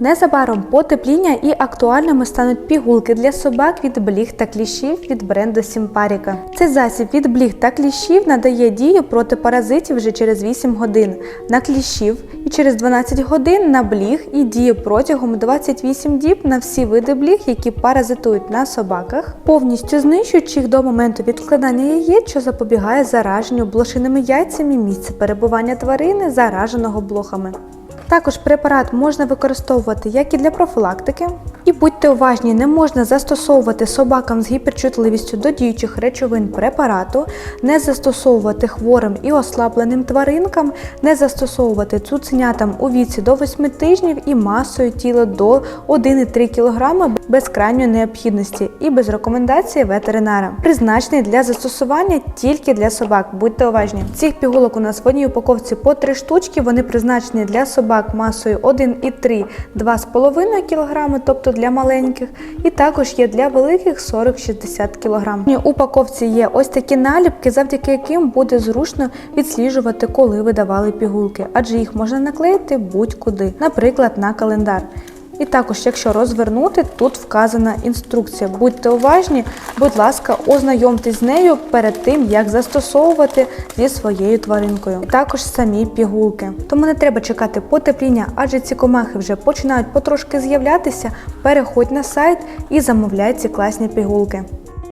Незабаром потепління і актуальними стануть пігулки для собак від бліг та кліщів від бренду Сімпаріка. Цей засіб від бліг та кліщів надає дію проти паразитів вже через 8 годин на кліщів і через 12 годин на бліг і діє протягом 28 діб на всі види бліг, які паразитують на собаках, повністю знищуючи їх до моменту відкладання яєць, що запобігає зараженню блошиними яйцями місце перебування тварини, зараженого блохами. Також препарат можна використовувати як і для профілактики. І будьте уважні, не можна застосовувати собакам з гіперчутливістю до діючих речовин препарату, не застосовувати хворим і ослабленим тваринкам, не застосовувати цуценятам у віці до 8 тижнів і масою тіла до 1,3 кг без крайньої необхідності і без рекомендації ветеринара. Призначений для застосування тільки для собак. Будьте уважні. Цих пігулок у нас в одній упаковці по 3 штучки. Вони призначені для собак масою 1,3-2,5 кг, тобто для маленьких, і також є для великих 40-60 кг. У упаковці є ось такі наліпки, завдяки яким буде зручно відсліджувати, коли видавали пігулки, адже їх можна наклеїти будь-куди, наприклад, на календар. І також, якщо розвернути, тут вказана інструкція. Будьте уважні, будь ласка, ознайомтесь з нею перед тим, як застосовувати зі своєю тваринкою. Також самі пігулки. Тому не треба чекати потепління, адже ці комахи вже починають потрошки з'являтися. Переходь на сайт і замовляй ці класні пігулки.